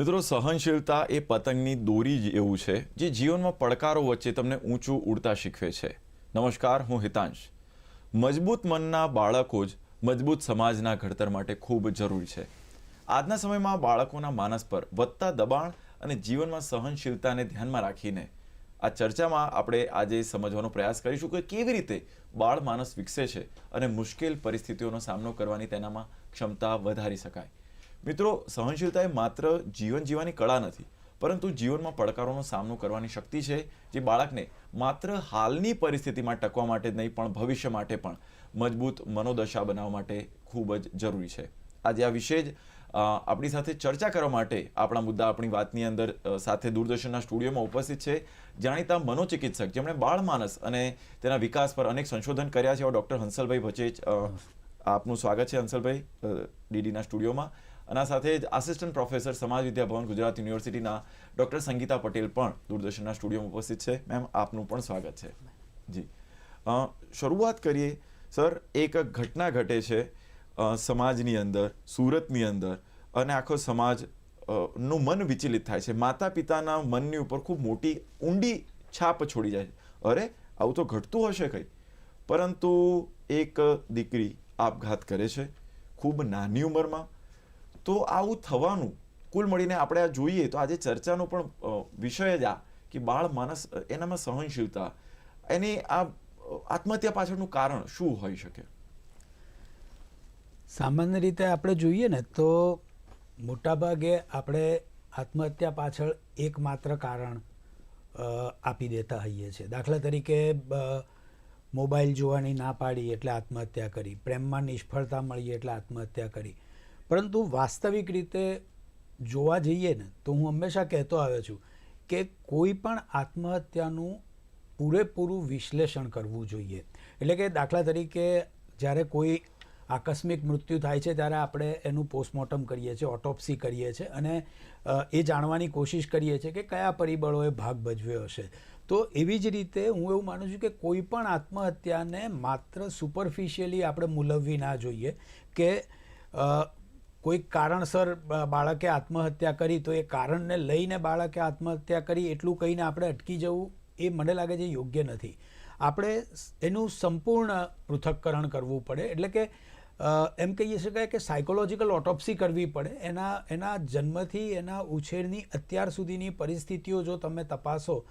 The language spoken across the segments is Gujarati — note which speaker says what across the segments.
Speaker 1: મિત્રો, સહનશીલતા એ પતંગની દોરી જ એવું છે, જે જીવનમાં પડકારો વચ્ચે તમને ઊંચું ઉડતા શીખવે છે. નમસ્કાર, હું હિતાંશ. મજબૂત મનના બાળકો જ મજબૂત સમાજના ઘડતર માટે ખૂબ જરૂરી છે. આજના સમયમાં બાળકોના માનસ પર વધતા દબાણ અને જીવનમાં સહનશીલતાને ધ્યાનમાં રાખીને આ ચર્ચામાં આપણે આજે સમજવાનો પ્રયાસ કરીશું કે કેવી રીતે બાળ માનસ વિકસે છે અને મુશ્કેલ પરિસ્થિતિઓનો સામનો કરવાની તેનામાં ક્ષમતા વધારી શકાય. મિત્રો, સહનશીલતા એ માત્ર જીવન જીવવાની કળા નથી, પરંતુ જીવનમાં પડકારોનો સામનો કરવાની શક્તિ છે, જે બાળકને માત્ર હાલની પરિસ્થિતિમાં ટકવા માટે જ નહીં, પણ ભવિષ્ય માટે પણ મજબૂત મનોદશા બનાવવા માટે ખૂબ જ જરૂરી છે. આજે આ વિશે જ આપણી સાથે ચર્ચા કરવા માટે આપણા મુદ્દા આપણી વાતની અંદર સાથે દૂરદર્શનના સ્ટુડિયોમાં ઉપસ્થિત છે, જાણીતા મનોચિકિત્સક જેમણે બાળ માનસ અને તેના વિકાસ પર અનેક સંશોધન કર્યા છે. એવા ડૉક્ટર હંસલભાઈ ભચેજ આપનું સ્વાગત છે હંસલભાઈ ડીડીના સ્ટુડિયોમાં. અને સાથે જ આસિસ્ટન્ટ પ્રોફેસર સમાજ વિદ્યા ભવન ગુજરાત યુનિવર્સિટીના ડૉક્ટર સંગીતા પટેલ પણ દૂરદર્શનના સ્ટુડિયોમાં ઉપસ્થિત છે. મેમ આપનું પણ સ્વાગત છે. જી. શરૂઆત કરીએ. સર, એક ઘટના ઘટે છે સમાજની અંદર, સુરતની અંદર, અને આખો સમાજનું મન વિચલિત થાય છે. માતા પિતાના મનની ઉપર ખૂબ મોટી ઊંડી છાપ છોડી જાય છે. અરે, આવું તો ઘટતું હશે કંઈ? પરંતુ એક દીકરી આપઘાત કરે છે, ખૂબ નાની ઉંમરમાં. તો આવું થવાનું. કુલ મળીને આપણે આ જોઈએ તો આજે ચર્ચાનો પણ વિષય જ આ કે બાળ માનસ એનામાં સહનશીલતા. એની આ આત્મહત્યા પાછળનું કારણ શું હોઈ શકે?
Speaker 2: સામાન્ય રીતે આપણે જોઈએ ને તો મોટાભાગે આપણે આત્મહત્યા પાછળ એકમાત્ર કારણ આપી દેતા હોઈએ છીએ. દાખલા તરીકે મોબાઈલ જોવાની ના પાડી એટલે આત્મહત્યા કરી. પ્રેમમાં નિષ્ફળતા મળી એટલે આત્મહત્યા કરી. પરંતુ વાસ્તવિક રીતે જોવા જઈએ ને, તો હું હંમેશા કહેતો આવ્યો છું કે કોઈ પણ આત્મહત્યાનું પૂરેપૂરું વિશ્લેષણ કરવું જોઈએ. એટલે કે દાખલા તરીકે જ્યારે કોઈ આકસ્મિક મૃત્યુ થાય છે, ત્યારે આપણે એનું પોસ્ટમોર્ટમ કરીએ છીએ, ઓટોપ્સી કરીએ છીએ અને એ જાણવાની કોશિશ કરીએ છીએ કે કયા પરિબળોએ ભાગ ભજવ્યો હશે. તો એવી જ રીતે હું એવું માનું છું કે કોઈ પણ આત્મહત્યાને માત્ર સુપરફિશિયલી આપણે મૂલવવી ના જોઈએ કે અ, કોઈ કારણસર બાળકે આત્મહત્યા કરી તો એ કારણને લઈને બાળકે આત્મહત્યા કરી એટલું કહીને આપણે અટકી જવું એ મને લાગે છે યોગ્ય નથી. આપણે એનું સંપૂર્ણ પૃથક્કરણ કરવું પડે. એટલે કે એમ કહી શકાય કે સાયકોલોજીકલ ઓટોપ્સી કરવી પડે. એના એના જન્મથી એના ઉછેરની અત્યાર સુધીની પરિસ્થિતિઓ જો તમે તપાસો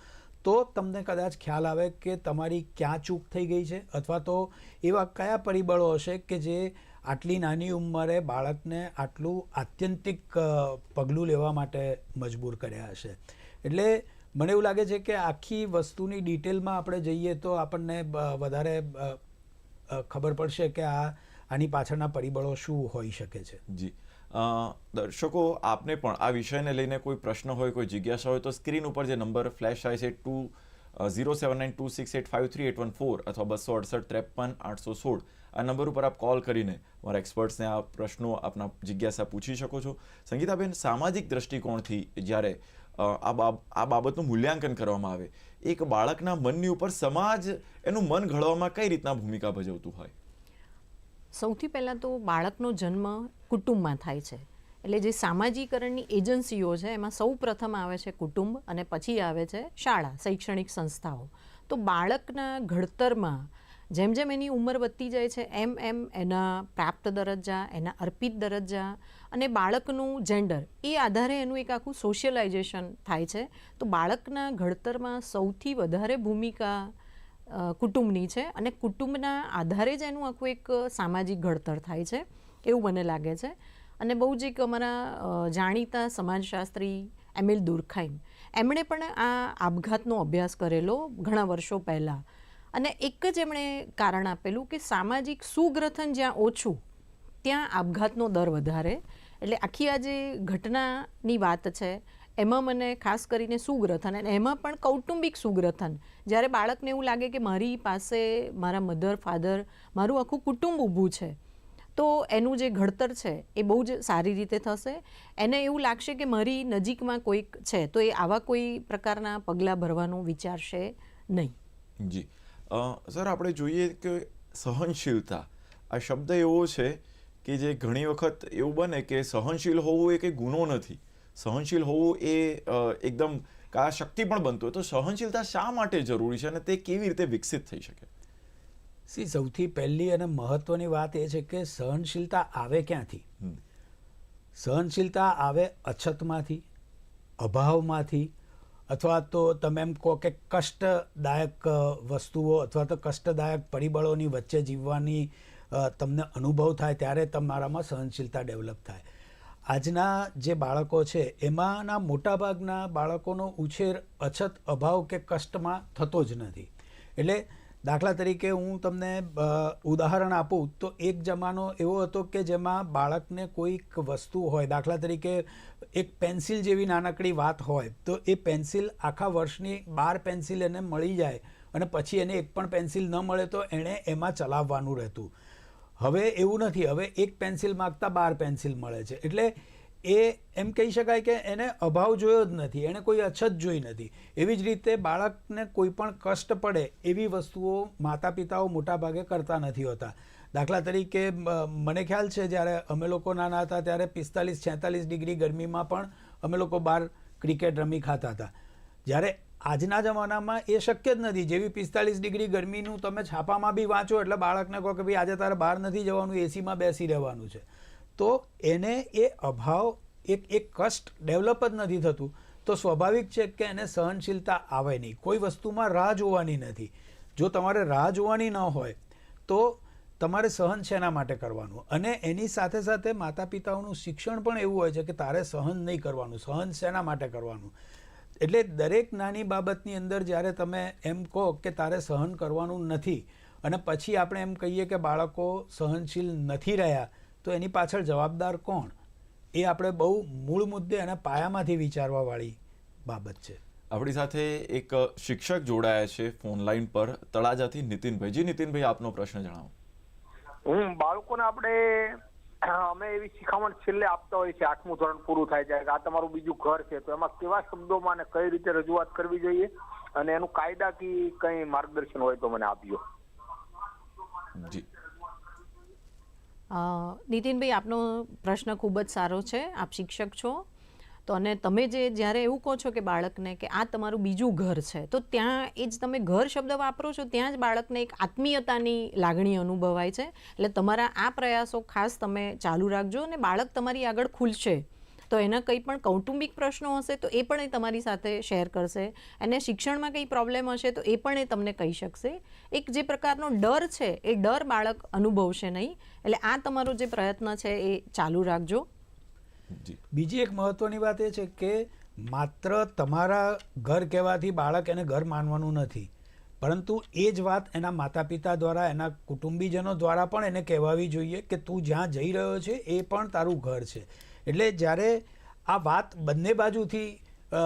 Speaker 2: તો તમને કદાચ ખ્યાલ આવે કે તમારી ક્યાં ચૂક થઈ ગઈ છે, અથવા તો એવા કયા પરિબળો હશે કે જે આટલી નાની ઉંમરે બાળકને આટલું આત્યંતિક પગલું લેવા માટે મજબૂર કર્યા હશે. એટલે મને એવું લાગે છે કે આખી વસ્તુની ડિટેલમાં આપણે જઈએ તો આપણને વધારે ખબર પડશે કે આ, આની પાછળના પરિબળો શું હોઈ શકે છે.
Speaker 1: જી. દર્શકો, આપને પણ આ વિષયને લઈને કોઈ પ્રશ્ન હોય, કોઈ જિજ્ઞાસા હોય, તો સ્ક્રીન ઉપર જે નંબર ફ્લેશ થાય છે two zero seven nine two six eight five three eight one four અથવા બસો અડસઠ ત્રેપન આઠસો સોળ. આ નંબર ઉપર આપ કોલ કરીને મારા એક્સપર્ટ્સને આ પ્રશ્નો આપના જિજ્ઞાસા પૂછી શકો છો. સંગીતાબેન, સામાજિક દ્રષ્ટિકોણથી જ્યારે આ બાબ, આ બાબતનું મૂલ્યાંકન કરવામાં આવે, એક બાળકના મનની ઉપર સમાજ એનું મન ઘડવામાં કઈ રીતના ભૂમિકા ભજવતું હોય?
Speaker 3: સૌથી પહેલાં તો બાળકનો જન્મ કુટુંબમાં થાય છે. એટલે જે સામાજિકરણની એજન્સીઓ છે, એમાં સૌ પ્રથમ આવે છે કુટુંબ અને પછી આવે છે શાળા, શૈક્ષણિક સંસ્થાઓ. તો બાળકના ઘડતરમાં જેમ જેમ એની ઉંમર વધતી જાય છે, એમ એમ એના પ્રાપ્ત દરજ્જા, એના અર્પિત દરજ્જા અને બાળકનું જેન્ડર એ આધારે એનું એક આખું સોશિયલાઇઝેશન થાય છે. તો બાળકના ઘડતરમાં સૌથી વધારે ભૂમિકા કુટુંબની છે અને કુટુંબના આધારે જ એનું આખું એક સામાજિક ઘડતર થાય છે, એવું મને લાગે છે. અને બહુ જ એક અમારા જાણીતા સમાજશાસ્ત્રી એમિલ દુર્ખાઈમ એમણે પણ આ આપઘાતનો અભ્યાસ કરેલો ઘણા વર્ષો પહેલાં. અને એક જ એમણે કારણ આપેલું કે સામાજિક સુગ્રથન જ્યાં ઓછું, ત્યાં આપઘાતનો દર વધારે. એટલે આખી આ જે ઘટનાની વાત છે એમાં મને ખાસ કરીને સુગ્રથન અને એમાં પણ કૌટુંબિક સુગ્રથન. જ્યારે બાળકને એવું લાગે કે મારી પાસે, મારા મધર ફાધર મારું આખું કુટુંબ ઊભું છે, તો એનું જે ઘડતર છે એ બહુ જ સારી રીતે થશે. એને એવું લાગશે કે મારી નજીકમાં કોઈક છે, તો એ આવા કોઈ પ્રકારના પગલાં ભરવાનું વિચારશે નહીં.
Speaker 1: જી. સર, આપણે જોઈએ કે સહનશીલતા. આ શબ્દ એવો છે કે જે ઘણી વખત એવું બને કે સહનશીલ હોવું એ કંઈ ગુનો નથી. સહનશીલ હોવું એ એકદમ કા શક્તિ પણ બનતું હોય. તો સહનશીલતા શા માટે જરૂરી છે અને તે કેવી રીતે વિકસિત થઈ શકે?
Speaker 2: સી સૌથી પહેલી અને મહત્વની વાત એ છે કે સહનશીલતા આવે ક્યાંથી? સહનશીલતા આવે અછતમાંથી અભાવમાંથી અથવા તો તમે એમ કહો કે કષ્ટદાયક વસ્તુઓ અથવા તો કષ્ટદાયક પરિબળોની વચ્ચે જીવવાની તમને અનુભવ થાય ત્યારે તમારામાં સહનશીલતા ડેવલપ થાય. આજના જે બાળકો છે, એમાંના મોટાભાગના બાળકોનો ઉછેર અછત, અભાવ કે કષ્ટમાં થતો જ નથી. એટલે દાખલા તરીકે હું તમને ઉદાહરણ આપું તો એક જમાનો એવો હતો કે જેમાં બાળકને કોઈક વસ્તુ હોય, દાખલા તરીકે એક પેન્સિલ જેવી નાનકડી વાત હોય, તો એ પેન્સિલ આખા વર્ષની બાર પેન્સિલ એને મળી જાય અને પછી એને એક પણ પેન્સિલ ન મળે તો એણે એમાં ચલાવવાનું રહેતું. હવે એવું નથી. હવે એક પેન્સિલ માગતા બાર પેન્સિલ મળે છે. એટલે એ એમ કહી શકાય કે એને અભાવ જોયો જ નથી. એણે કોઈ અછત જોઈ નથી. એવી જ રીતે બાળકને કોઈ પણ કષ્ટ પડે એવી વસ્તુઓ માતા પિતાઓ મોટાભાગે કરતા નથી હોતા. દાખલા તરીકે મને ખ્યાલ છે જ્યારે અમે લોકો નાના હતા ત્યારે પિસ્તાલીસ છેતાલીસ ડિગ્રી ગરમીમાં પણ અમે લોકો બહાર ક્રિકેટ રમી ખાતા હતા. જ્યારે આજના જમાનામાં એ શક્ય જ નથી. જેવી પિસ્તાલીસ ડિગ્રી ગરમીનું તમે છાપામાં બી વાંચો, એટલે બાળકને કહો કે ભાઈ આજે તારે બહાર નથી જવાનું, એસીમાં બેસી રહેવાનું છે. તો એને એ અભાવ, એક એક કષ્ટ ડેવલપ જ નથી થતું. તો સ્વાભાવિક છે કે એને સહનશીલતા આવે નહીં. કોઈ વસ્તુમાં રાહ જોવાની નથી. જો તમારે રાહ જોવાની ન હોય, તો તમારે સહન શેના માટે કરવાનું? અને એની સાથે સાથે માતા પિતાઓનું શિક્ષણ પણ એવું હોય છે કે તારે સહન નહીં કરવાનું. સહન શેના માટે કરવાનું? એટલે દરેક નાની બાબતની અંદર જ્યારે તમે એમ કહો કે તારે સહન કરવાનું નથી અને પછી આપણે એમ કહીએ કે બાળકો સહનશીલ નથી રહ્યા તો એની પાછળ જવાબદાર કોણ? એ આપણે બહુ મૂળ મુદ્દે અને પાયામાંથી વિચારવાવાળી બાબત છે.
Speaker 1: આપણી સાથે એક શિક્ષક જોડાયા છે ફોન લાઈન પર. તળાજાથી નીતિનભાઈ. જી નીતિનભાઈ આપનો પ્રશ્ન જણાવો.
Speaker 4: હું બાળકોને આપણે અમે એવી શિખામણ છેલ્લે આપતા હોય છે આઠમું ધોરણ પૂરું થાય છે આ તમારું બીજું ઘર છે તો એમાં કેવા શબ્દોમાં અને કઈ રીતે રજૂઆત કરવી જોઈએ અને એનું કાયદાકી કઈ માર્ગદર્શન હોય તો મને આપજો.
Speaker 1: જી.
Speaker 3: અ, નીતિનભાઈ આપનો પ્રશ્ન ખૂબ જ સારો છે. આપ શિક્ષક છો. તો અને તમે જે જ્યારે એવું કહો છો કે બાળકને કે આ તમારું બીજું ઘર છે, તો ત્યાં એ જ તમે ઘર શબ્દ વાપરો છો, ત્યાં જ બાળકને એક આત્મીયતાની લાગણી અનુભવાય છે. એટલે તમારા આ પ્રયાસો ખાસ તમે ચાલુ રાખજો અને બાળક તમારી આગળ ખુલશે. તો એના કંઈ પણ કૌટુંબિક પ્રશ્નો હશે તો એ પણ એ તમારી સાથે શેર કરશે. અને શિક્ષણમાં કંઈ પ્રોબ્લેમ હશે તો એ પણ એ તમને કહી શકશે. એક જે પ્રકારનો ડર છે, એ ડર બાળક અનુભવશે નહીં. એટલે આ તમારો જે પ્રયત્ન છે એ ચાલુ રાખજો.
Speaker 2: બીજી એક મહત્વની વાત એ છે કે માત્ર તમારા ઘર કહેવાથી બાળક એને ઘર માનવાનું નથી. પરંતુ એ જ વાત એના માતા પિતા દ્વારા એના કુટુંબીજનો દ્વારા પણ એને કહેવાવી જોઈએ કે તું જ્યાં જઈ રહ્યો છે એ પણ તારું ઘર છે. એટલે જ્યારે આ વાત બંને બાજુથી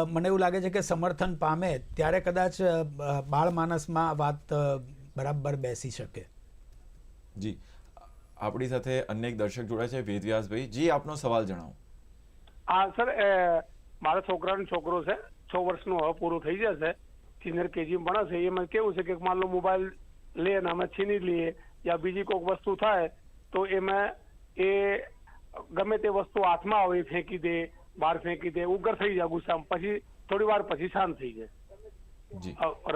Speaker 2: મને એવું લાગે છે કે સમર્થન પામે ત્યારે કદાચ બાળમાનસમાં બાળ માનસમાં આ વાત બરાબર બેસી શકે.
Speaker 1: જી. આપણી સાથે અન્ય એક દર્શક જોડાય છે. વેદવ્યાસભાઈ જી આપનો સવાલ જણાવો.
Speaker 5: હા સર એ મારા છોકરાનો છોકરો છે. છ વર્ષનો હવે પૂરું થઈ જશે. સિનિયર કેજી ભણશે. એમાં કેવું છે કે માન લો મોબાઈલ લે ને અમે છીની લઈએ યા બીજી કોઈક વસ્તુ થાય તો એમાં એ ગમે તે વસ્તુ હાથમાં આવે એ ફેંકી દે બહાર ફેંકી દે ઉગ્ર થઈ જાય ગુસ્સામાં. પછી થોડી વાર પછી શાંત થઈ જાય.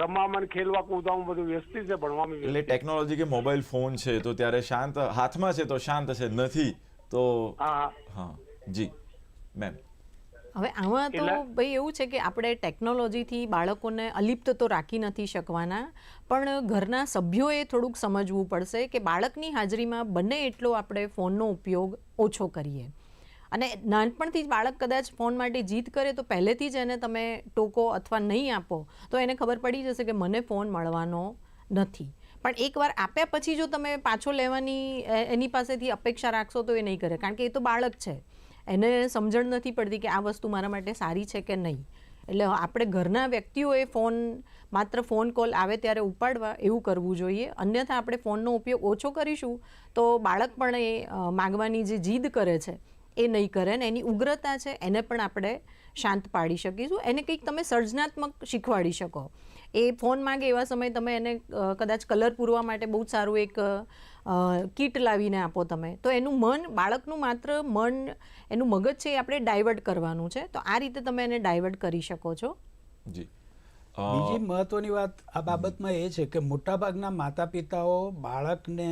Speaker 5: રમવામાં ખેલવા કૂદવામાં બધું વ્યસ્તિત છે ભણવામાં
Speaker 1: એટલે ટેકનોલોજી કે મોબાઈલ ફોન છે તો ત્યારે શાંત હાથમાં છે તો શાંત છે નથી તો
Speaker 5: હા
Speaker 1: જી. મેમ
Speaker 3: હવે આમાં તો ભાઈ એવું છે કે આપણે ટેકનોલોજીથી બાળકોને અલિપ્ત તો રાખી નથી શકવાના પણ ઘરના સભ્યોએ થોડુંક સમજવું પડશે કે બાળકની હાજરીમાં બને એટલો આપણે ફોનનો ઉપયોગ ઓછો કરીએ. અને નાનપણથી જ બાળક કદાચ ફોન માટે જીદ કરે તો પહેલેથી જ એને તમે ટોકો અથવા નહીં આપો તો એને ખબર પડી જશે કે મને ફોન મળવાનો નથી. પણ એકવાર આપ્યા પછી જો તમે પાછો લેવાની એની પાસેથી અપેક્ષા રાખશો તો એ નહીં કરે કારણ કે એ તો બાળક છે. એને સમજણ નથી પડતી કે આ વસ્તુ મારા માટે સારી છે કે નહીં. એટલે આપણે ઘરના વ્યક્તિઓએ ફોન, માત્ર ફોન કોલ આવે ત્યારે ઉપાડવા એવું કરવું જોઈએ. અન્યથા આપણે ફોનનો ઉપયોગ ઓછો કરીશું તો બાળક પણ એ માગવાની જે જીદ કરે છે એ નહીં કરે ને એની ઉગ્રતા છે એને પણ આપણે શાંત પાડી શકીશું. એને કંઈક તમે સર્જનાત્મક શીખવાડી શકો. એ ફોન માંગે એવા સમયે તમે એને કદાચ કલર પૂરવા માટે બહુ જ સારું એક કીટ લાવીને આપો તમે. તો એનું મન બાળકનું માત્ર મન એનું મગજ છે એ આપણે ડાયવર્ટ કરવાનું છે. તો આ રીતે તમે એને ડાયવર્ટ કરી શકો છો.
Speaker 1: જી.
Speaker 2: બીજી મહત્વની વાત આ બાબતમાં એ છે કે મોટાભાગના માતા પિતાઓ બાળકને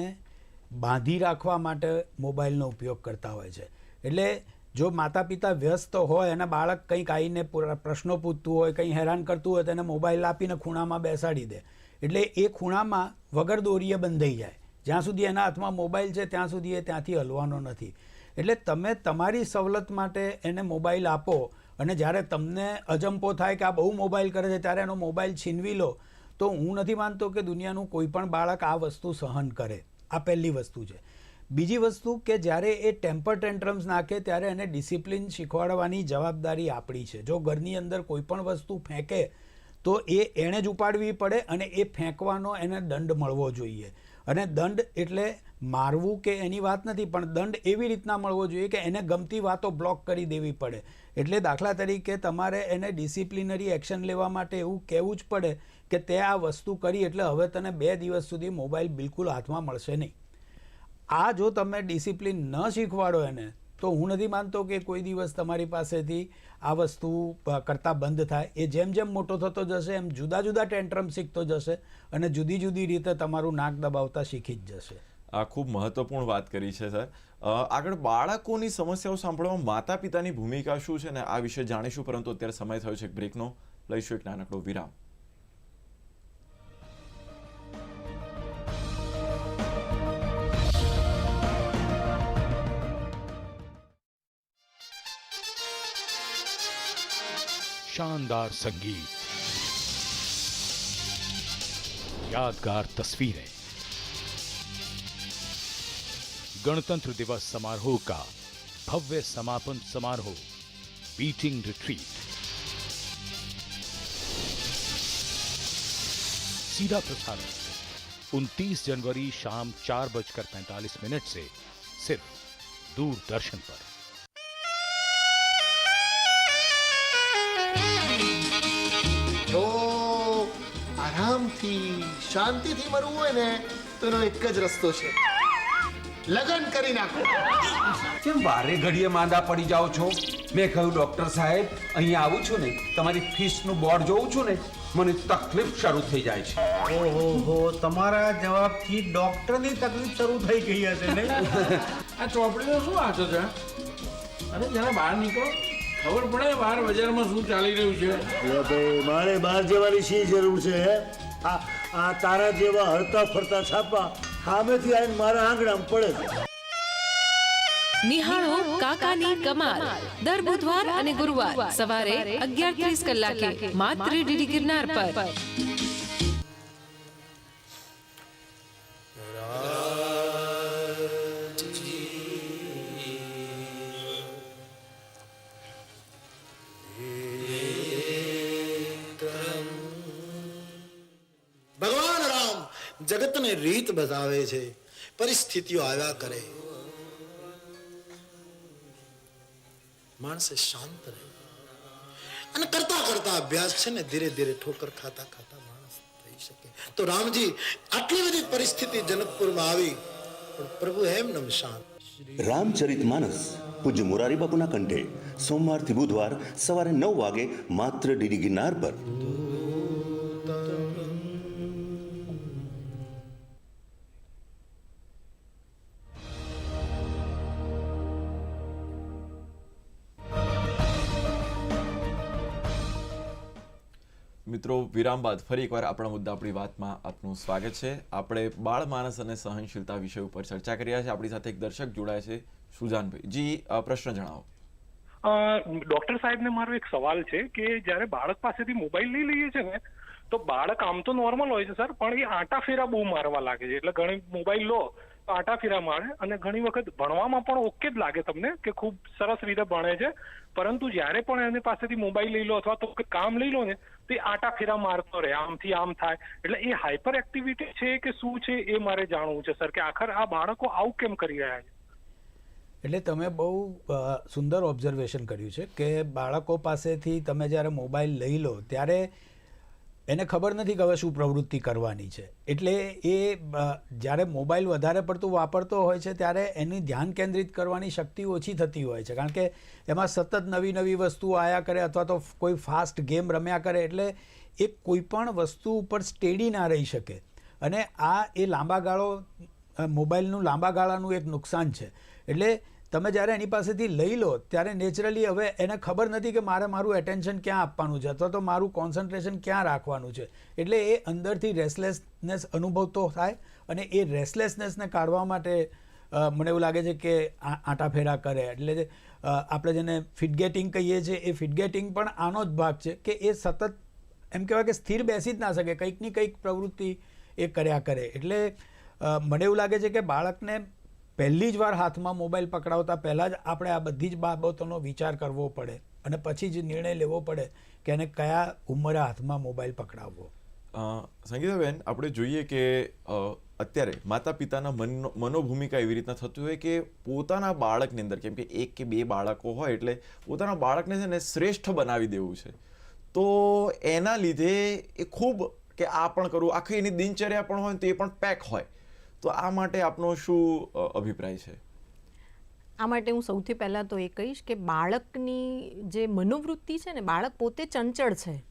Speaker 2: બાંધી રાખવા માટે મોબાઈલનો ઉપયોગ કરતા હોય છે. એટલે જો માતા પિતા વ્યસ્ત હોય, અને બાળક કંઈક આવીને પ્રશ્નો પૂછતું હોય, કંઈ હેરાન કરતું હોય, તો એને મોબાઈલ આપીને ખૂણામાં બેસાડી દે. એટલે એ ખૂણામાં વગર દોરીએ બંધાઈ જાય. જ્યાં સુધી એના હાથમાં મોબાઈલ છે, ત્યાં સુધી એ ત્યાંથી હલવાનો નથી. એટલે તમે તમારી સવલત માટે એને મોબાઈલ આપો, અને જ્યારે તમને અજંપો થાય કે આ બહુ મોબાઈલ કરે છે, ત્યારે એનો મોબાઈલ છીનવી લો, તો હું નથી માનતો કે દુનિયાનું કોઈ પણ બાળક આ વસ્તુ સહન કરે. આ પહેલી વસ્તુ છે. બીજી વસ્તુ કે જ્યારે એ ટેમ્પર ટેન્ટ્રમ્સ નાખે ત્યારે એને ડિસિપ્લિન શીખવાડવાની જવાબદારી આપણી છે. જો ઘરની અંદર કોઈ પણ વસ્તુ ફેંકે, તો એ એણે જ ઉપાડવી પડે અને એ ફેંકવાનો એને દંડ મળવો જોઈએ. અને દંડ એટલે મારવું કે એની વાત નથી, પણ દંડ એવી રીતના મળવો જોઈએ કે એને ગમતી વાતો બ્લોક કરી દેવી પડે. એટલે દાખલા તરીકે તમારે એને ડિસિપ્લિનરી એક્શન લેવા માટે એવું કહેવું જ પડે કે તે આ વસ્તુ કરી એટલે હવે તને બે દિવસ સુધી મોબાઈલ બિલકુલ હાથમાં મળશે નહીં. આ જો તમે ડિસિપ્લિન ન શીખવાડો એને, તો હું નથી માનતો કે કોઈ દિવસ તમારી પાસેથી આ વસ્તુ કરતાં બંધ થાય. એ જેમ જેમ મોટો થતો જશે, એમ જુદા જુદા ટેન્ટ્રમ શીખતો જશે અને જુદી જુદી રીતે તમારું નાક દબાવતા શીખી જ જશે.
Speaker 1: આ ખૂબ મહત્વપૂર્ણ વાત કરી છે, સર. આગળ બાળકોની સમસ્યાઓ સાંભળવામાં માતા પિતાની ભૂમિકા શું છે ને આ વિશે જાણીશું, પરંતુ અત્યારે સમય થયો છે બ્રેકનો. લઈશું એક નાનકડો વિરામ.
Speaker 6: शानदार संगीत। यादगार तस्वीरें। गणतंत्र दिवस समारोह का भव्य समापन समारोह बीटिंग रिट्रीट सीधा प्रसारण 29 जनवरी शाम चार बजकर पैंतालीस मिनट से सिर्फ़ दूरदर्शन पर।
Speaker 7: શાંતિથી મરવું હોય ને તો એનો એક જ રસ્તો છે. લગન કરી નાખો.
Speaker 8: કેમ વારે ઘડીએ માંદા પડી જાઓ છો? મેં કહ્યું ડોક્ટર સાહેબ અહીંયા આવું છું ને તમારી ફીસનું બોર્ડ જોઉં છું ને મને તકલીફ શરૂ થઈ જાય છે.
Speaker 9: ઓહો તમારા જવાબથી ડોક્ટરની તકલીફ શરૂ થઈ ગઈ હશે ને
Speaker 10: આ ચોપડીનો શું વાંચો છે? અરે જરા બહાર નીકળો. ખબર પડે બહાર બજારમાં શું ચાલી રહ્યું છે.
Speaker 9: મારે બહાર જવાની શી જરૂર છે હે? આ તારા જેવા હરતા ફરતા છાપા સામેથી આવીને મારા આંગણામાં પડે છે.
Speaker 11: નિહાળો કાકાની કમાલ દર બુધવાર અને ગુરુવાર સવારે અગિયાર ત્રીસ કલાકે માત્ર ડીડી ગિરનાર પર
Speaker 7: જગતને રીત બતાવે છે, પરિસ્થિતિઓ આવ્યા કરે. માણસે શાંત રહે. અને કરતા કરતા અભ્યાસ છે ને, ધીરે ધીરે ઠોકર ખાતા ખાતા માણસ થઈ શકે. તો રામજી આટલી બધી પરિસ્થિતિ જનકપુરમાં આવી, પણ પ્રભુ એમ નમ શાંત.
Speaker 12: રામચરિતમાનસ પૂજ્ય મોરારી બાપુના કંઠે સોમવારથી બુધવાર સવારે નવ વાગે માત્ર ડીડી ગિરનાર પર.
Speaker 1: મિત્રો, વિરામ બાદ ફરી એકવાર આપણા મુદ્દા આપણી વાતમાં આપનું સ્વાગત છે. આપણે બાળ માનસ અને સહનશીલતા વિષય ઉપર ચર્ચા કરી રહ્યા છે. આપણી સાથે એક દર્શક જોડાય છે, સુજાનભાઈ. જી પ્રશ્ન જણાવો.
Speaker 5: ડોક્ટર સાહેબને મારો એક સવાલ છે કે જ્યારે બાળક પાસેથી મોબાઈલ લઈ લઈએ છે ને, તો બાળક આમ તો નોર્મલ હોય છે સર, પણ એ આંટા ફેરા બહુ મારવા લાગે છે. એટલે ઘણી મોબાઈલ લો આંટા ફેરા મારે અને ઘણી વખત ભણવામાં પણ ઓકે જ લાગે તમને કે ખૂબ સરસ રીતે ભણે છે. પરંતુ જ્યારે પણ એની પાસેથી મોબાઈલ લઈ લો અથવા તો કામ લઈ લો ને તો આટા ફેરા મારતો રહે, આમથી આમ થાય. એટલે એ હાઇપર એક્ટિવિટી છે કે શું છે એ મારે જાણવું છે સર કે આખર આ બાળકો આવું કેમ કરી રહ્યા છે?
Speaker 2: એટલે તમે બહુ સુંદર ઓબ્ઝર્વેશન કર્યું છે કે બાળકો પાસેથી તમે જ્યારે મોબાઈલ લઈ લો, ત્યારે એને ખબર નથી કે હવે શું પ્રવૃત્તિ કરવાની છે. એટલે એ જ્યારે મોબાઈલ વધારે પડતું વાપરતો હોય છે, ત્યારે એની ધ્યાન કેન્દ્રિત કરવાની શક્તિ ઓછી થતી હોય છે. કારણ કે એમાં સતત નવી નવી વસ્તુઓ આયા કરે અથવા તો કોઈ ફાસ્ટ ગેમ રમ્યા કરે એટલે એ કોઈ પણ વસ્તુ ઉપર સ્ટેડી ના રહી શકે. અને આ એ લાંબા ગાળો મોબાઈલનું લાંબા ગાળાનું એક નુકસાન છે. એટલે તમે જ્યારે એની પાસેથી લઈ લો, ત્યારે નેચરલી હવે એને ખબર નથી કે મારે મારું એટેન્શન ક્યાં આપવાનું છે, અથવા તો મારું કોન્સન્ટ્રેશન ક્યાં રાખવાનું છે. એટલે એ અંદરથી રેસલેસનેસ અનુભવતો થાય, અને એ રેસલેસનેસને કાઢવા માટે મને એવું લાગે છે કે આંટાફેરા કરે. એટલે આપણે જેને ફિટગેટિંગ કહીએ છીએ, એ ફિટગેટિંગ પણ આનો જ ભાગ છે કે એ સતત એમ કહેવાય કે સ્થિર બેસી જ ના શકે, કંઈકની કંઈક પ્રવૃત્તિ એ કર્યા કરે. એટલે મને એવું લાગે છે કે બાળકને પહેલી જ વાર હાથમાં મોબાઈલ પકડાવતા પહેલાં જ આપણે આ બધી જ બાબતોનો વિચાર કરવો પડે અને પછી જ નિર્ણય લેવો પડે કે એને કયા ઉંમરે હાથમાં મોબાઈલ પકડાવવો.
Speaker 1: સંગીતાબેન, આપણે જોઈએ કે અત્યારે માતા પિતાના મનનો, મનોભૂમિકા એવી રીતના થતું હોય કે પોતાના બાળકની અંદર, કેમ કે એક કે બે બાળકો હોય એટલે પોતાના બાળકને છે ને શ્રેષ્ઠ બનાવી દેવું છે. તો એના લીધે એ ખૂબ કે આ પણ કરવું આખી એની દિનચર્યા પણ હોય તો એ પણ પેક હોય. તો આ માટે આપનો શું અભિપ્રાય છે?
Speaker 3: આ માટે હું સૌથી પહેલાં તો એ કહીશ કે બાળકની જે મનોવૃત્તિ છે ને, બાળક પોતે ચંચળ છે.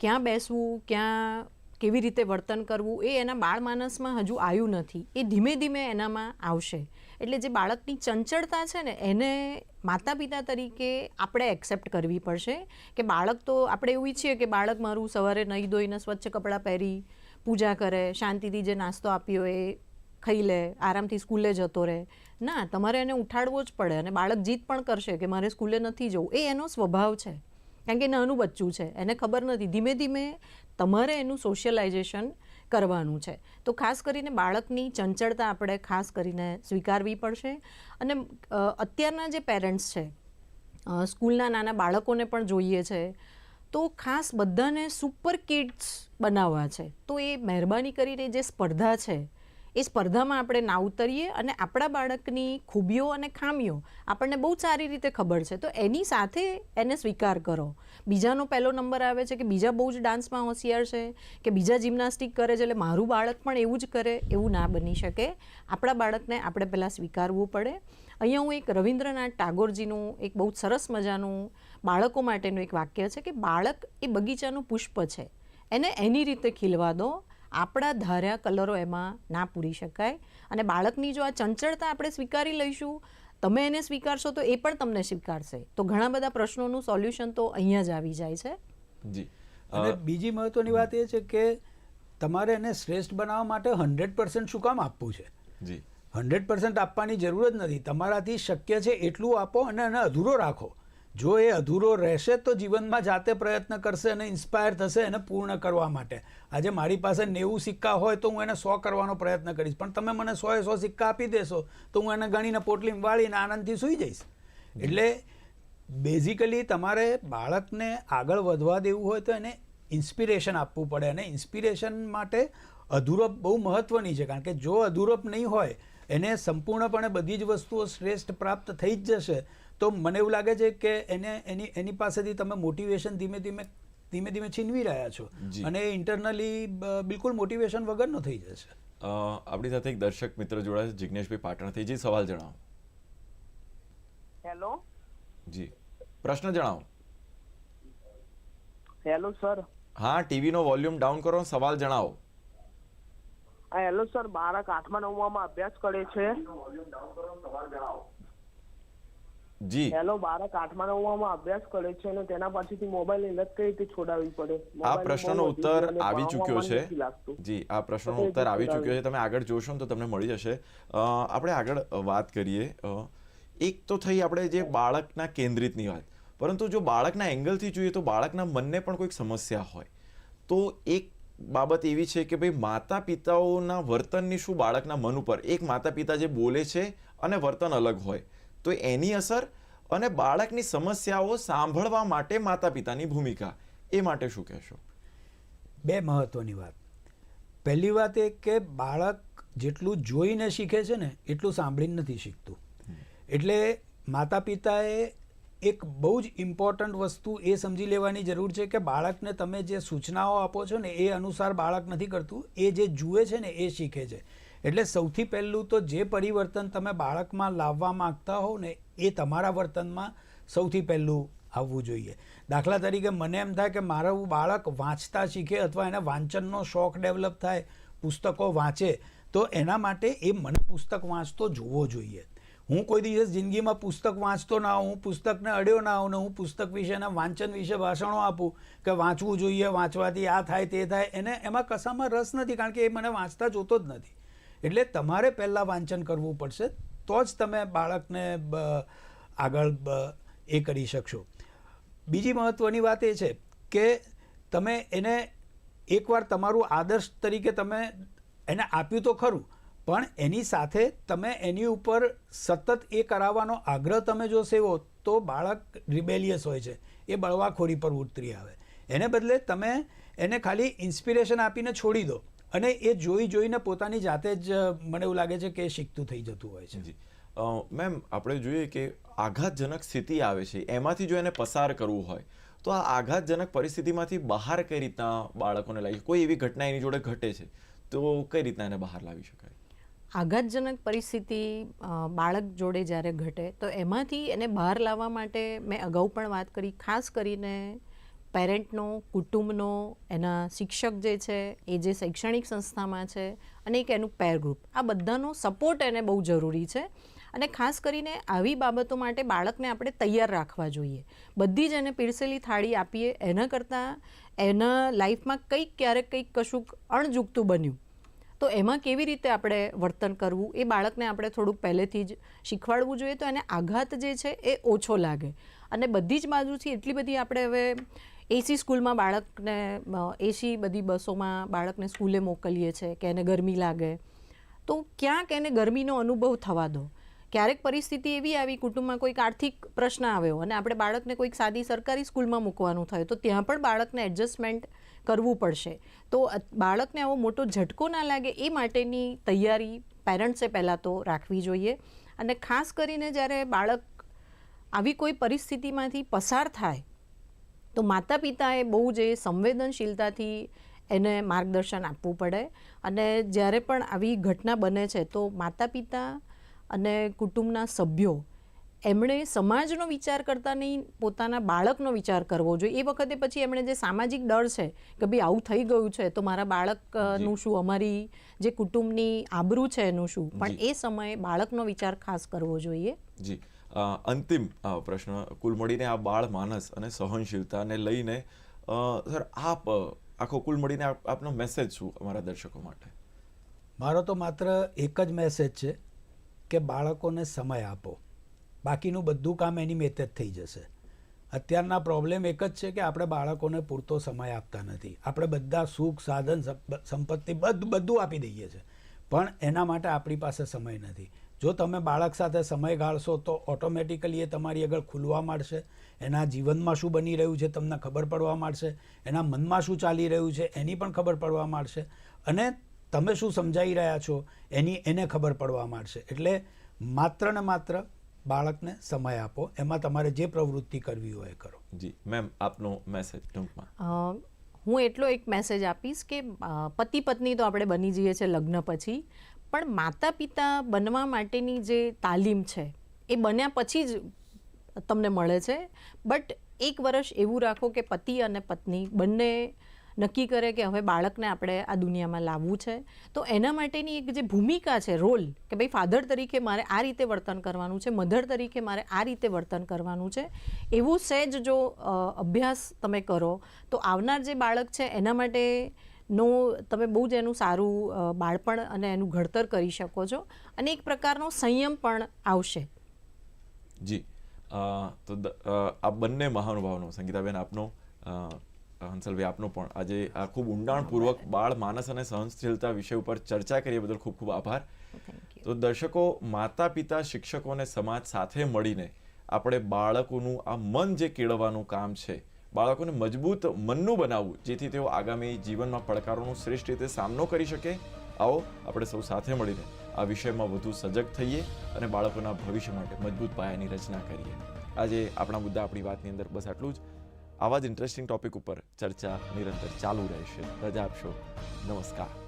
Speaker 3: ક્યાં બેસવું, ક્યાં કેવી રીતે વર્તન કરવું, એ એના બાળ માનસમાં હજુ આવ્યું નથી. એ ધીમે ધીમે એનામાં આવશે. એટલે જે બાળકની ચંચળતા છે ને, એને માતા પિતા તરીકે આપણે એક્સેપ્ટ કરવી પડશે કે બાળક તો, આપણે એવું ઈચ્છીએ કે બાળક મારું સવારે નહીં ધોઈને સ્વચ્છ કપડાં પહેરી પૂજા કરે, શાંતિથી જે નાસ્તો આપ્યો એ ખાઈ લે, આરામથી સ્કૂલે જતો રહે. ના, તમારે એને ઉઠાડવો જ પડે અને બાળક જીદ પણ કરશે કે મારે સ્કૂલે નથી જવું. એ એનો સ્વભાવ છે. કારણ કે નાનું બચ્ચું છે. એને ખબર નથી. ધીમે ધીમે તમારે એનું સોશિયલાઇઝેશન કરવાનું છે. તો ખાસ કરીને બાળકની ચંચળતા આપણે ખાસ કરીને સ્વીકારવી પડશે. અને અત્યારના જે પેરેન્ટ્સ છે સ્કૂલના નાના બાળકોને પણ જોઈએ છે. તો ખાસ બધાને સુપર કિડ્સ બનાવવા છે. તો એ મહેરબાની કરીને જે સ્પર્ધા છે, એ સ્પર્ધામાં આપણે ના ઉતરીએ અને આપણા બાળકની ખૂબીઓ અને ખામીઓ આપણને બહુ સારી રીતે ખબર છે. તો એની સાથે એને સ્વીકાર કરો. બીજાનો પહેલો નંબર આવે છે કે બીજા બહુ જ ડાન્સમાં હોશિયાર છે, કે બીજા જિમ્નાસ્ટિક કરે છે, એટલે મારું બાળક પણ એવું જ કરે, એવું ના બની શકે. આપણા બાળકને આપણે પહેલાં સ્વીકારવું પડે. અહીંયા હું એક રવિન્દ્રનાથ ટાગોરજીનું એક બહુ સરસ મજાનું બાળકો માટેનું એક વાક્ય છે કે બાળક એ બગીચાનું પુષ્પ છે. એને એની રીતે ખીલવા દો. આપણા ધાર્યા કલરો એમાં ના પૂરી શકાય. અને બાળકની જો આ ચંચળતા આપણે સ્વીકારી લઈશું તમે એને સ્વીકારશો તો એ પણ તમને સ્વીકારશે. તો ઘણા બધા પ્રશ્નોનું સોલ્યુશન તો અહીંયા જ આવી જાય છે.
Speaker 1: જી.
Speaker 2: અને બીજી મહત્વની વાત એ છે કે તમારે એને શ્રેષ્ઠ બનાવવા માટે હંડ્રેડ પર્સન્ટ શું કામ આપવું છે?
Speaker 1: જી.
Speaker 2: હંડ્રેડ પર્સન્ટ આપવાની જરૂર જ નથી. તમારાથી શક્ય છે એટલું આપો અને એને અધૂરો રાખો. જો એ અધૂરો રહેશે તો જીવનમાં જાતે પ્રયત્ન કરશે અને ઇન્સ્પાયર થશે એને પૂર્ણ કરવા માટે. આજે મારી પાસે નેવું સિક્કા હોય તો હું એને સો કરવાનો પ્રયત્ન કરીશ. પણ તમે મને સો એ સો સિક્કા આપી દેશો તો હું એને ગણીને પોટલીમાં વાળીને આનંદથી સૂઈ જઈશ. એટલે બેઝિકલી તમારે બાળકને આગળ વધવા દેવું હોય તો એને ઇન્સ્પિરેશન આપવું પડે અને ઇન્સ્પિરેશન માટે અધૂરપ બહુ મહત્ત્વની છે. કારણ કે જો અધૂરપ નહીં હોય, એને સંપૂર્ણપણે બધી જ વસ્તુઓ શ્રેષ્ઠ પ્રાપ્ત થઈ જ જશે. તો મને એવું લાગે છે કે એને એની એની પાસેથી તમે મોટિવેશન ધીમે ધીમે ધીમે ધીમે છીનવી રહ્યા છો.
Speaker 1: જી.
Speaker 2: અને ઇન્ટરનલી બિલકુલ મોટિવેશન વગરનો થઈ જશે
Speaker 1: આપણી સાથે એક દર્શક મિત્ર જોડાયા છે જિજ્ઞેશભાઈ પાટણથી. જી સવાલ જણાવો.
Speaker 13: હેલો
Speaker 1: જી. પ્રશ્ન જણાવો.
Speaker 13: હેલો સર
Speaker 1: હા ટીવી નો વોલ્યુમ ડાઉન કરો સવાલ જણાવો.
Speaker 13: હા હેલો સર બાળક આઠમા નવમામાં અભ્યાસ કરે છે.
Speaker 1: જી.
Speaker 13: હેલો બાળક આઠમા નવમાં અભ્યાસ કરે છે અને તેના પાસેથી મોબાઈલની લત કઈ રીતે છોડાવવી પડે?
Speaker 1: આ પ્રશ્નનો ઉત્તર આવી ચૂક્યો છે. જી આ પ્રશ્નનો ઉત્તર આવી ચૂક્યો છે. તમે આગળ જોશો તો તમને મળી જશે. આપણે આગળ વાત કરીએ. એક તો થઈ આપણે જે બાળકના કેન્દ્રિતની વાત. પરંતુ જો બાળકના એંગલથી જોઈએ તો બાળકના મનને પણ કોઈક સમસ્યા હોય. તો એક બાબત એવી છે કે ભાઈ માતા પિતાઓના વર્તનની શું બાળકના મન ઉપર? એક માતા પિતા જે બોલે છે અને વર્તન અલગ હોય. તો એની અસર અને બાળકની સમસ્યાઓ સાંભળવા માટે માતા પિતાની ભૂમિકા એ માટે શું કહેશો?
Speaker 2: બે મહત્વની વાત. પહેલી વાત એ કે બાળક જેટલું જોઈને શીખે છે ને એટલું સાંભળીને નથી શીખતું. એટલે માતા પિતાએ એક બહુ જ ઇમ્પોર્ટન્ટ વસ્તુ એ સમજી લેવાની જરૂર છે કે બાળકને તમે જે સૂચનાઓ આપો છો ને એ અનુસાર બાળક નથી કરતું એ જે જુએ છે ને એ શીખે છે. એટલે સૌથી પહેલું તો જે પરિવર્તન તમે બાળકમાં લાવવા માંગતા હો ને, એ તમારા વર્તનમાં સૌથી પહેલું આવવું જોઈએ. દાખલા તરીકે મને એમ થાય કે મારું બાળક વાંચતા શીખે અથવા એને વાંચનનો શોખ ડેવલપ થાય, પુસ્તકો વાંચે, તો એના માટે એ મને પુસ્તક વાંચતો જોવો જોઈએ. હું કોઈ દિવસ જિંદગીમાં પુસ્તક વાંચતો ના હું પુસ્તકને અડ્યો ના હોઉં ને હું પુસ્તક વિશેના વાંચન વિશે ભાષણો આપું કે વાંચવું જોઈએ, વાંચવાથી આ થાય, તે થાય, એને એમાં કશામાં રસ નથી, કારણ કે એ મને વાંચતા જોતો જ નથી. એટલે તમારે પહેલાં વાંચન કરવું પડશે, તો જ તમે બાળકને આગળ એ કરી શકશો. બીજી મહત્ત્વની વાત એ છે કે તમે એને એકવાર તમારું આદર્શ તરીકે તમે એને આપ્યું તો ખરું, પણ એની સાથે તમે એની ઉપર સતત એ કરાવવાનો આગ્રહ તમે જો સેવો, તો બાળક રિબેલિયસ હોય છે. એ બળવાખોરી પર ઉતરી આવે. એને બદલે તમે એને ખાલી ઇન્સ્પિરેશન આપીને છોડી દો. અને એ જોઈ જોઈને પોતાની જાતે જ મને એવું લાગે છે કે શીખતું થઈ જતું હોય છે.
Speaker 1: મેમ આપણે જોઈએ કે આઘાતજનક સ્થિતિ આવે છે એમાંથી જો એને પસાર કરવું હોય તો આ આઘાતજનક પરિસ્થિતિમાંથી બહાર કઈ રીતના બાળકોને લાવી કોઈ એવી ઘટના એની જોડે ઘટે છે તો કઈ રીતના એને બહાર લાવી શકાય?
Speaker 3: આઘાતજનક પરિસ્થિતિ બાળક જોડે જ્યારે ઘટે તો એમાંથી એને બહાર લાવવા માટે મેં અગાઉ પણ વાત કરી ખાસ કરીને પેરેન્ટનો, કુટુંબનો, એના શિક્ષક જે છે, એ જે શૈક્ષણિક સંસ્થામાં છે અને એક એનું પેર ગ્રુપ. આ બધાનો સપોર્ટ એને બહુ જરૂરી છે અને ખાસ કરીને આવી બાબતો માટે બાળકને આપણે તૈયાર રાખવા જોઈએ. બધી જ એને પીરસેલી થાળી આપીએ, એના કરતાં એના લાઈફમાં કંઈક ક્યારેક કંઈક કશુંક અણજુગતું બન્યું. તો એમાં કેવી રીતે આપણે વર્તન કરવું, એ બાળકને આપણે થોડુંક પહેલેથી જ શીખવાડવું જોઈએ તો એને આઘાત જે છે એ ઓછો લાગે. અને બધી જ બાજુથી એટલી બધી આપણે હવે એસી સ્કૂલમાં બાળકને એસી બધી બસોમાં બાળકને સ્કૂલે મોકલીએ છીએ કે એને ગરમી લાગે. તો ક્યાંક એને ગરમીનો અનુભવ થવા દો. ક્યારેક પરિસ્થિતિ એવી આવી, કુટુંબમાં કોઈક આર્થિક પ્રશ્ન આવ્યો અને આપણે બાળકને કોઈક સાદી સરકારી સ્કૂલમાં મૂકવાનું થયું, તો ત્યાં પણ બાળકને એડજસ્ટમેન્ટ કરવું પડશે. તો બાળકને આવો મોટો ઝટકો ના લાગે એ માટેની તૈયારી પેરેન્ટ્સે પહેલાં તો રાખવી જોઈએ. અને ખાસ કરીને જ્યારે બાળક આવી કોઈ પરિસ્થિતિમાંથી પસાર થાય તો માતા પિતાએ બહુ જ એ સંવેદનશીલતાથી એને માર્ગદર્શન આપવું પડે. અને જ્યારે પણ આવી ઘટના બને છે તો માતા પિતા અને કુટુંબના સભ્યો એમણે સમાજનો વિચાર કરતા નહીં પોતાના બાળકનો વિચાર કરવો જોઈએ. એ વખતે પછી એમણે જે સામાજિક ડર છે કે ભાઈ આવું થઈ ગયું છે તો મારા બાળકનું શું અમારી જે કુટુંબની આબરૂ છે એનું શું? પણ એ સમયે બાળકનો વિચાર ખાસ કરવો જોઈએ.
Speaker 1: જી. અંતિમ પ્રશ્ન. કુલ મળીને આ બાળ માનસ અને સહનશીલતાને લઈને સર, આપ આખો કુલ મળીને આપ- આપનો મેસેજ શું અમારા દર્શકો માટે?
Speaker 2: મારો તો માત્ર એક જ મેસેજ છે કે બાળકોને સમય આપો. બાકીનું બધું કામ એની મેતે જ થઈ જશે. અત્યારના પ્રોબ્લેમ એક જ છે કે આપણે બાળકોને પૂરતો સમય આપતા નથી. આપણે બધા સુખ, સાધન, સપ- સંપત્તિ બધું બધું આપી દઈએ છીએ પણ એના માટે આપણી પાસે સમય નથી. જો તમે બાળક સાથે સમય ગાળશો તો ઓટોમેટિકલી એ તમારી આગળ ખુલવા માંડશે. એના જીવનમાં શું બની રહ્યું છે તમને ખબર પડવા માંડશે. એના મનમાં શું ચાલી રહ્યું છે એની પણ ખબર પડવા માંડશે. અને તમે શું સમજાઈ રહ્યા છો એની એને ખબર પડવા માંડશે. એટલે માત્ર ને માત્ર બાળકને સમય આપો. એમાં તમારે જે પ્રવૃત્તિ કરવી હોય એ કરો.
Speaker 1: જી મેમ આપનો મેસેજ ટૂંકમાં.
Speaker 3: હું એટલો એક મેસેજ આપીશ કે પતિ પત્ની તો આપણે બની જઈએ છીએ લગ્ન પછી. પણ માતા પિતા બનવા માટેની જે તાલીમ છે, એ બન્યા પછી જ તમને મળે છે. બટ એક વર્ષ એવું રાખો કે પતિ અને પત્ની બંને નક્કી કરે કે હવે બાળકને આપણે આ દુનિયામાં લાવવું છે. તો એના માટેની એક જે ભૂમિકા છે, રોલ કે ભાઈ ફાધર તરીકે મારે આ રીતે વર્તન કરવાનું છે, મધર તરીકે મારે આ રીતે વર્તન કરવાનું છે, એવું સહેજ જો અભ્યાસ તમે કરો, તો આવનાર જે બાળક છે, એના માટે નો તમે બહુ જ એનું સારું બાળપણ અને એનું ઘડતર કરી શકો છો અને એક પ્રકારનો સંયમ પણ આવશે.
Speaker 1: જી. તો આ બંને મહાનુભાવનો સંગીતાબેન આપનો હંસલભાઈ આપનો પણ આજે આ ખૂબ ઊંડાણપૂર્વક બાળ માનસ અને સહનશીલતા વિષય ઉપર ચર્ચા કરીએ બદલ ખૂબ ખૂબ આભાર. તો દર્શકો માતા પિતા શિક્ષકો અને સમાજ સાથે મળીને આપણે બાળકોનું આ મન જે કેળવવાનું કામ છે બાળકોને મજબૂત મનનું બનાવવું, જેથી તેઓ આગામી જીવનમાં પડકારોનો શ્રેષ્ઠ રીતે સામનો કરી શકે. આવો આપણે સૌ સાથે મળીને આ વિષયમાં વધુ સજગ થઈએ અને બાળકોના ભવિષ્ય માટે મજબૂત પાયાની રચના કરીએ. આજે આપણા મુદ્દા આપણી વાતની અંદર બસ આટલું જ. આવા જ ઇન્ટરેસ્ટિંગ ટોપિક ઉપર ચર્ચા નિરંતર ચાલુ રહેશે. રજા આપશો. નમસ્કાર.